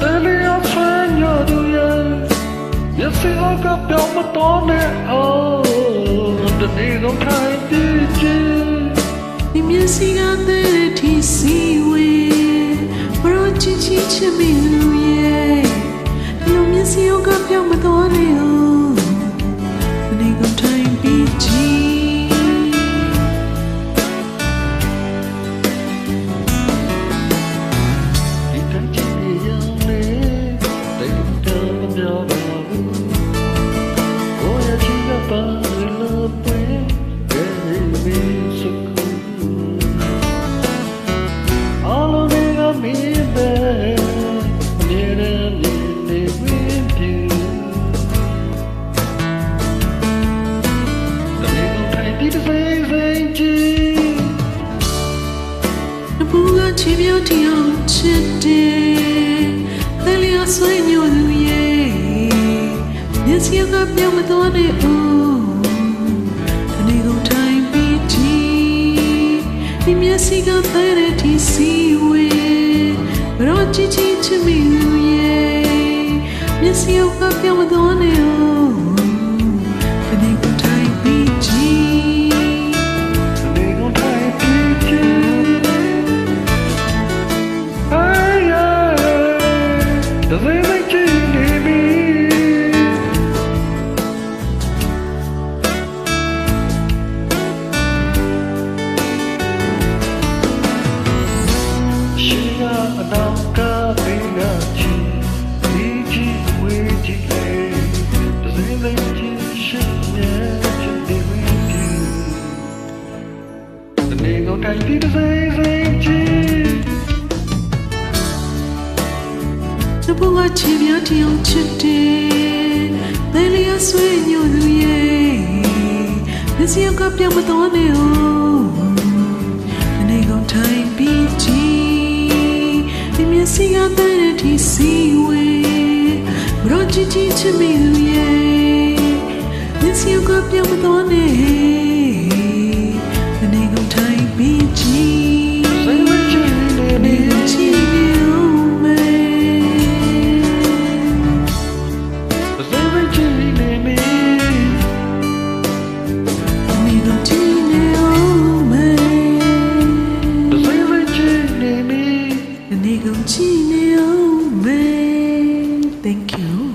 တဲ့အတယ်လေးအဆွေညတူရဲ့ရစီအကပြောင်းမတော်နဲ့အော်တနေ့တော့ထိုင်ပြီးချီဒီမျက်စိကတဲ့တီစီဝေဘရောချီချီချစ်မိလူ ချီပြောတီအောင်ချစ်တယ်သလျာဆွေးညိုလူရဲ့မျက်စိကပြောင်းမသွားနဲ့ဟုတ်ဒီနေ့ကထိုင်ပြီးချီဒီမျက်စိကတဲ့တီစီဝေဘရောချီချီချစ်မိလူရဲ့မျက်စိကပြောင်းမသွားနဲ့ဟု She got a knock in a cheek, easy way to play. The little should never be with you. The nigga can't be the same thing. နဘဝချီပြတီအောင်ချစ်တယ်ဘယ်လျာဆွေးညိုလူရဲ့မျက်စိကပြောင်းမသွားနဲ့ဟု ဒီမျက်စိကတဲ့တီစီဝေဘရောချီချီချစ် chỉ nếu về thank you.